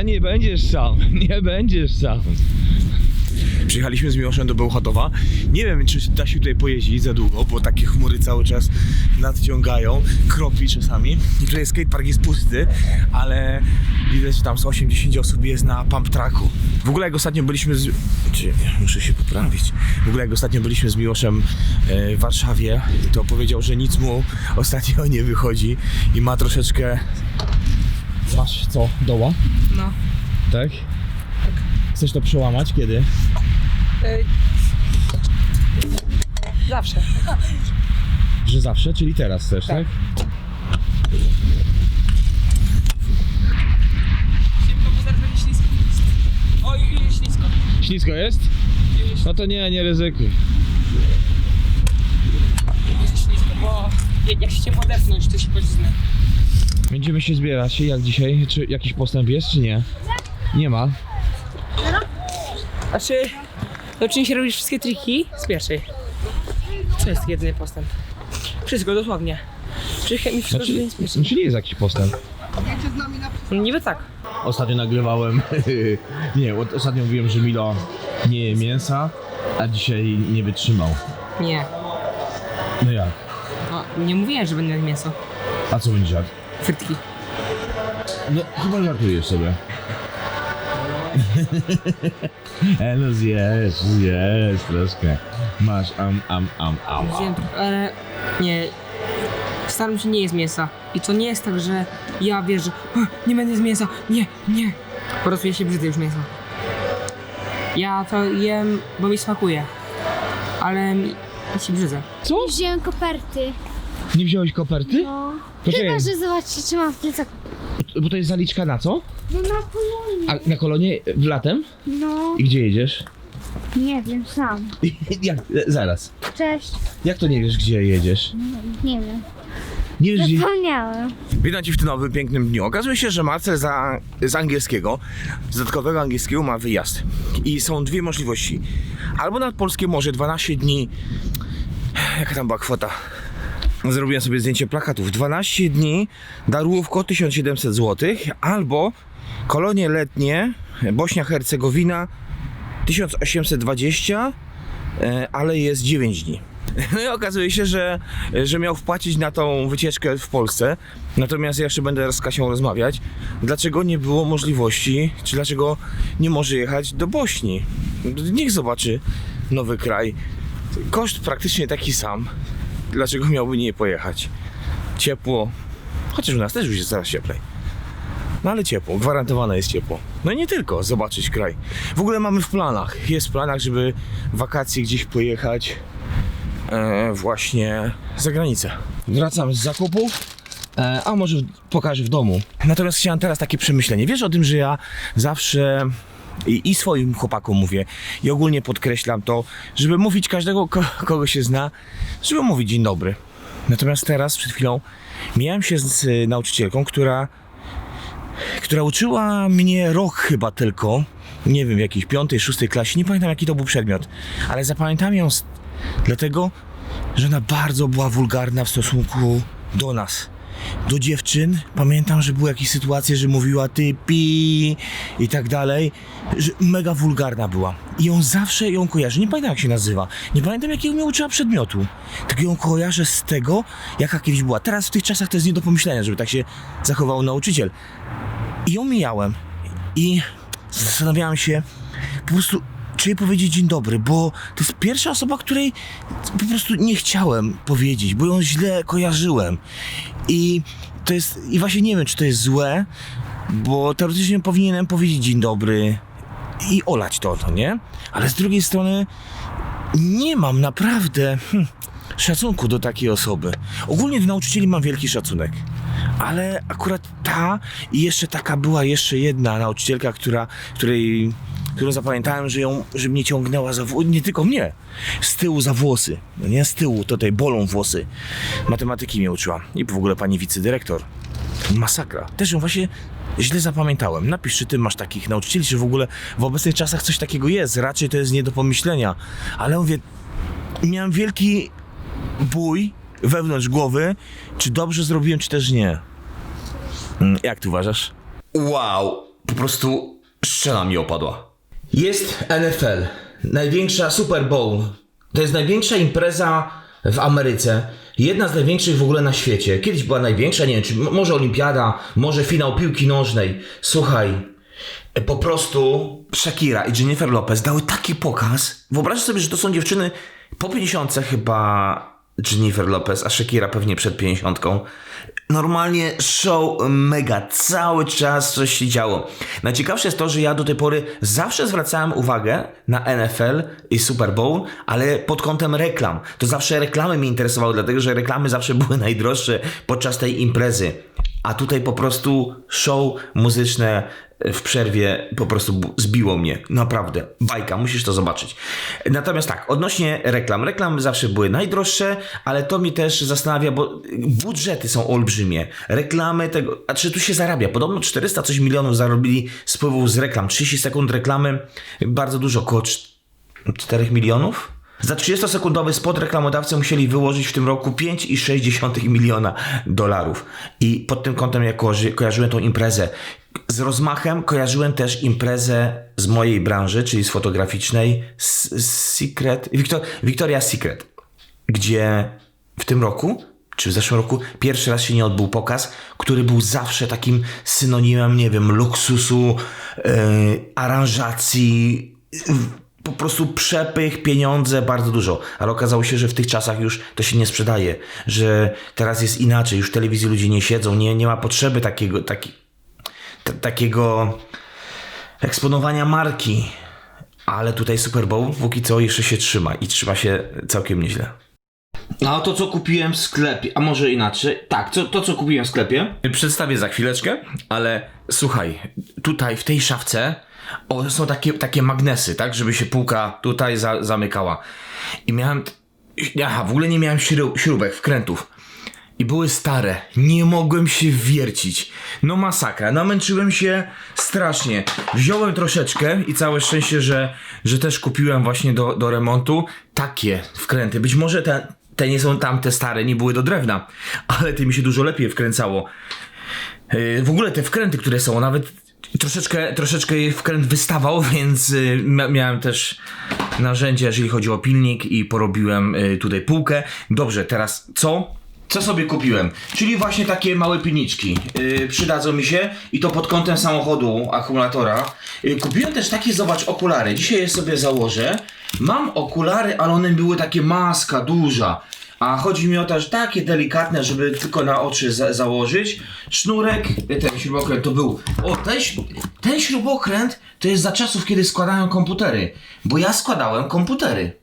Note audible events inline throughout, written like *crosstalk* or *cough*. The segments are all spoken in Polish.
Nie, będziesz sam, *laughs* nie będziesz sam. Przyjechaliśmy z Miłoszem do Bełchatowa. Nie wiem, czy da się tutaj pojeździć za długo, bo takie chmury cały czas nadciągają, kropi czasami. I tutaj skatepark jest pusty, ale widać, że tam z 80 osób jest na pump tracku. W ogóle jak ostatnio byliśmy z... Czy, muszę się poprawić. W ogóle jak ostatnio byliśmy z Miłoszem e, w Warszawie, to powiedział, że nic mu ostatnio *laughs* nie wychodzi i ma troszeczkę... Masz co? Doła? No. Tak? Chcesz to przełamać? Kiedy? Y, Zawsze. *laughs* Że zawsze, czyli teraz też, tak? Ślisko. Oj, ślisko. Ślisko jest? No to nie, nie ryzykuj. Będzie ślisko, bo jak- się podepnąć, to się pocisnę. Będziemy się zbierać. Jak dzisiaj? Czy jakiś postęp jest, czy nie? Nie ma. Znaczy, to czym się robisz wszystkie triki z pierwszej. Co jest jedyny postęp? Wszystko, dosłownie. Wszystko mi wszystko Znaczy, znaczy... jest pierwszy. czyli jest jakiś postęp. No niby tak. Ostatnio nagrywałem. *laughs* nie, od- ostatnio mówiłem, że Milo nie je mięsa, a dzisiaj nie wytrzymał. Nie. No jak? No, nie mówiłem, że będę jadł mięso. A co będzie jadł? Frytki. No, chyba żartujesz sobie. *laughs* e, no zjesz, zjesz troszkę. Masz am, am, am, am. Wiem, ale nie. Staram się nie jest mięsa. I to nie jest tak, że ja wiesz, że "Ach, nie będę z mięsa. Nie, nie. Po prostu ja się brzydzę już mięsa. Ja to jem, bo mi smakuje. Ale mi mi się brzydzę. Co? Wziąłem koperty. Nie wziąłeś koperty? No. Poczekaj, Chyba, że zobaczcie, czy mam w plecaku. bo to jest zaliczka na co? No na kolonie. A na kolonie w latem? No, I gdzie jedziesz? nie wiem, sam. *laughs* Jak? Zaraz. Cześć. Jak to nie wiesz, gdzie jedziesz? Nie wiem. Nie wiesz, gdzie... Zapomniałem. Witam Cię w tym nowym, pięknym dniu. Okazuje się, że Marcel za, z angielskiego, z dodatkowego angielskiego ma wyjazd. I są dwie możliwości. Albo nad Polskie Morze 12 dni... Jaka tam była kwota? Zrobiłem sobie zdjęcie plakatów. 12 dni, Darłówko 1700 zł, albo kolonie letnie, Bośnia-Hercegowina 1820, e, ale jest 9 dni. *laughs* No i okazuje się, że, że miał wpłacić na tą wycieczkę w Polsce. Natomiast ja jeszcze będę z Kasią rozmawiać, dlaczego nie było możliwości, czy dlaczego nie może jechać do Bośni. Niech zobaczy nowy kraj. Koszt praktycznie taki sam. Dlaczego miałby nie pojechać? Ciepło, chociaż u nas też już jest coraz cieplej. No ale ciepło, gwarantowane jest ciepło. No i nie tylko, zobaczyć kraj. W ogóle mamy w planach, jest w planach, żeby wakacje gdzieś pojechać e, właśnie za granicę. Wracam z zakupów, e, a może pokażę w domu. Natomiast chciałem teraz takie przemyślenie. Wiesz o tym, że ja zawsze i, i swoim chłopakom mówię i ogólnie podkreślam to, żeby mówić każdego, ko, kogo się zna, żeby mówić dzień dobry. Natomiast teraz, przed chwilą, miałem się z nauczycielką, która która uczyła mnie rok chyba tylko, nie wiem, w jakiejś piątej, szóstej klasie, nie pamiętam jaki to był przedmiot, ale zapamiętam ją z... dlatego, że ona bardzo była wulgarna w stosunku do nas. Do dziewczyn pamiętam, że były jakieś sytuacje, że mówiła ty pi i tak dalej, że mega wulgarna była. I ją zawsze ją kojarzę. Nie pamiętam jak się nazywa. Nie pamiętam jakiego mnie uczyła przedmiotu. Tylko ją kojarzę z tego, jaka kiedyś była. Teraz w tych czasach to jest nie do pomyślenia, żeby tak się zachował nauczyciel. I ją mijałem. I zastanawiałem się po prostu, czy jej powiedzieć dzień dobry, bo to jest pierwsza osoba, której po prostu nie chciałem powiedzieć, bo ją źle kojarzyłem. I to jest, i właśnie nie wiem, czy to jest złe, bo teoretycznie powinienem powiedzieć dzień dobry i olać to, to nie? Ale z drugiej strony nie mam naprawdę hm, szacunku do takiej osoby. Ogólnie do nauczycieli mam wielki szacunek. Ale akurat ta i jeszcze taka była jeszcze jedna nauczycielka, która, której, którą zapamiętałem, że ją, że mnie ciągnęła za nie tylko mnie, z tyłu za włosy, no nie z tyłu, tutaj bolą włosy. Matematyki mnie uczyła i w ogóle pani wicedyrektor. Masakra. Też ją właśnie źle zapamiętałem. Napisz, czy ty masz takich nauczycieli, czy w ogóle w obecnych czasach coś takiego jest. Raczej to jest nie do pomyślenia. Ale mówię, miałem wielki bój wewnątrz głowy, czy dobrze zrobiłem, czy też nie. Mm, Jak ty uważasz? Wow, po prostu szczena mi opadła. Jest NFL, największa Super Bowl. To jest największa impreza w Ameryce. Jedna z największych w ogóle na świecie. Kiedyś była największa, nie wiem, czy może olimpiada, może finał piłki nożnej. Słuchaj, po prostu Shakira i Jennifer Lopez dały taki pokaz. Wyobraź sobie, że to są dziewczyny po 50 chyba Jennifer Lopez, a Shakira pewnie przed 50. Normalnie show mega, cały czas coś się działo. Najciekawsze jest to, że ja do tej pory zawsze zwracałem uwagę na NFL i Super Bowl, ale pod kątem reklam. To zawsze reklamy mnie interesowały, dlatego że reklamy zawsze *laughs* były najdroższe podczas tej imprezy. A tutaj po prostu show muzyczne w przerwie po prostu zbiło mnie. Naprawdę. Bajka, musisz to zobaczyć. Natomiast tak, odnośnie reklam. Reklamy zawsze były najdroższe, ale to mi też zastanawia, bo budżety są olbrzymie. Reklamy tego, a czy tu się zarabia? Podobno 400 coś milionów zarobili z wpływów z reklam. 30 sekund reklamy, bardzo dużo, około 4 milionów? Za 30-sekundowy spot reklamodawcy musieli wyłożyć w tym roku 5,6 miliona dolarów. I pod tym kątem ja kojarzy, kojarzyłem tą imprezę. Z rozmachem kojarzyłem też imprezę z mojej branży, czyli z fotograficznej, z, Secret, Victor, Victoria's Secret, gdzie w tym roku, czy w zeszłym roku, pierwszy raz się nie odbył pokaz, który był zawsze takim synonimem, nie wiem, luksusu, yy, aranżacji, yy, po prostu przepych, pieniądze, bardzo dużo. Ale okazało się, że w tych czasach już to się nie sprzedaje, że teraz jest inaczej, już w telewizji ludzie nie siedzą, nie, nie ma potrzeby takiego, taki, t- takiego eksponowania marki. Ale tutaj Super Bowl póki co jeszcze się trzyma i trzyma się całkiem nieźle. No to co kupiłem w sklepie, a może inaczej, tak, co, to co kupiłem w sklepie Przedstawię za chwileczkę, ale słuchaj, tutaj w tej szafce o, są takie, takie magnesy, tak, żeby się półka tutaj za, zamykała I miałem, aha, w ogóle nie miałem śrub, śrubek, wkrętów i były stare. Nie mogłem się wiercić. No masakra. Namęczyłem się strasznie. Wziąłem troszeczkę i całe szczęście, że, że też kupiłem właśnie do, do remontu takie wkręty. Być może te, te nie są tamte stare, nie były do drewna, ale te mi się dużo lepiej wkręcało. Yy, W ogóle te wkręty, które są, nawet troszeczkę, troszeczkę wkręt wystawał, *laughs* więc yy, mia- miałem też narzędzie, jeżeli chodzi o pilnik i porobiłem yy, tutaj półkę. Dobrze, teraz co? Co sobie kupiłem? Czyli właśnie takie małe pilniczki. Yy, przydadzą mi się i to pod kątem samochodu, akumulatora. Yy, kupiłem też takie, zobacz, okulary. Dzisiaj je sobie założę. Mam okulary, ale one były takie maska duża. A chodzi mi o to, że takie delikatne, żeby tylko na oczy za założyć. Sznurek, y, ten śrubokręt to był. O, ten, ten śrubokręt to jest za czasów, kiedy składają komputery. Bo ja składałem komputery.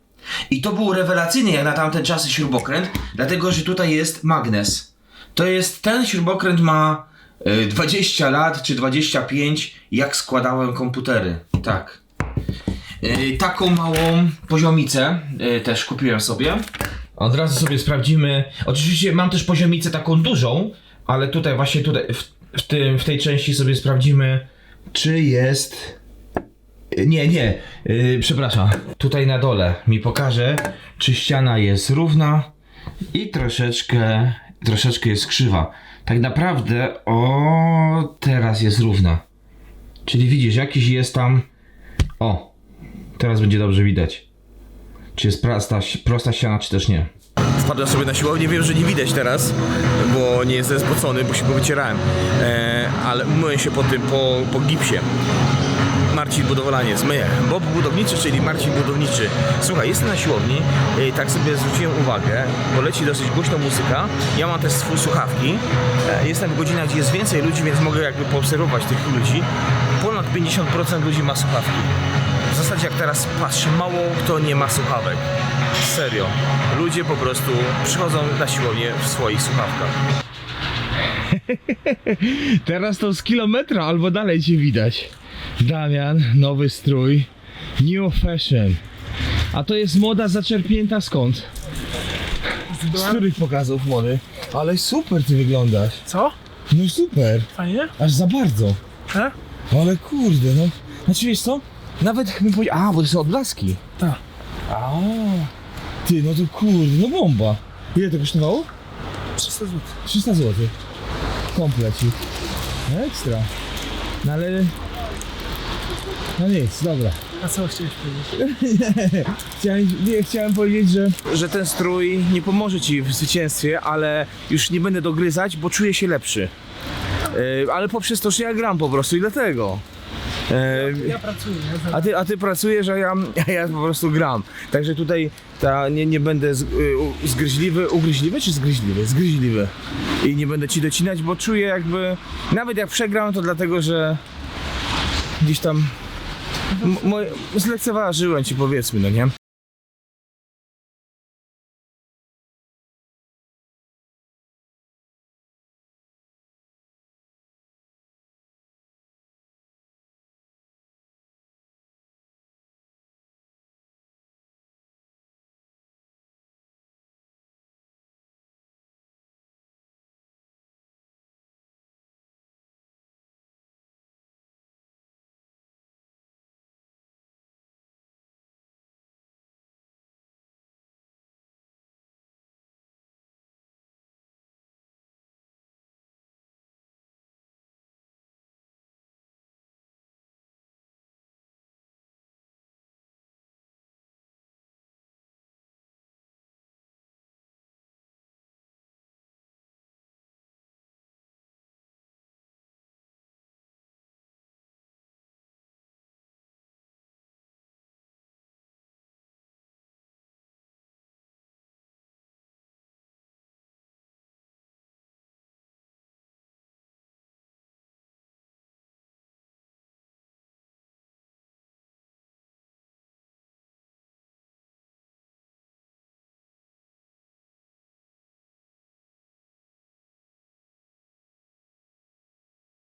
I to był rewelacyjny jak na tamte czasy śrubokręt, dlatego że tutaj jest magnes. To jest, ten śrubokręt ma y, 20 lat czy 25, jak składałem komputery. Tak. Y, taką małą poziomicę y, też kupiłem sobie. Od razu sobie sprawdzimy. Oczywiście mam też poziomicę taką dużą, ale tutaj właśnie tutaj w, w, tym, w tej części sobie sprawdzimy, czy jest. Nie, nie, yy, przepraszam. Tutaj na dole mi pokaże, czy ściana jest równa i troszeczkę, troszeczkę jest krzywa. Tak naprawdę, o, teraz jest równa. Czyli widzisz, jakiś jest tam. O, teraz będzie dobrze widać. Czy jest prosta, prosta ściana, czy też nie. Wpadłem sobie na siłownię, wiem, że nie widać teraz, bo nie jestem spocony, bo się powycierałem. E, ale myję się po tym, po, po gipsie. Marcin Budowlaniec, myję. Bob Budowniczy, czyli Marcin Budowniczy. Słuchaj, jestem na siłowni i tak sobie zwróciłem uwagę, bo leci dosyć głośno muzyka. Ja mam też swój słuchawki. E, Jestem w godzinach, gdzie jest więcej ludzi, więc mogę jakby poobserwować tych ludzi. Ponad 50% ludzi ma słuchawki. W zasadzie jak teraz patrzę, mało kto nie ma słuchawek. Serio. Ludzie po prostu przychodzą na siłownię w swoich słuchawkach. *laughs* Teraz to z kilometra albo dalej cię widać. Damian, nowy strój. New fashion. A to jest moda zaczerpnięta skąd? Z których pokazów mody? Ale super ty wyglądasz. Co? No super. Fajnie? Aż za bardzo. E? Ale kurde, no. Znaczy wiesz co? Nawet bym powiedział, a bo to są odblaski. Tak. A. Ty, no to kurde, no bomba. Ile to kosztowało? 300 zł. 300 zł. Komplecik. Ekstra. No ale No nic, dobra. A co chciałeś powiedzieć? *laughs* Chciałem, nie, chciałem powiedzieć, że Że ten strój nie pomoże ci w zwycięstwie, ale już nie będę dogryzać, bo czuję się lepszy. E, ale poprzez to, że ja gram po prostu i dlatego. E, Ja pracuję, ja A ty, a ty pracujesz, a ja, *laughs* a ja po prostu gram. Także tutaj ta, nie, nie będę z, y, u- zgryźliwy, ugryźliwy czy zgryźliwy? Zgryźliwy. I nie będę ci docinać, bo czuję jakby, nawet jak przegram, to dlatego, że gdzieś tam m- moje, zlekceważyłem ci powiedzmy, no nie?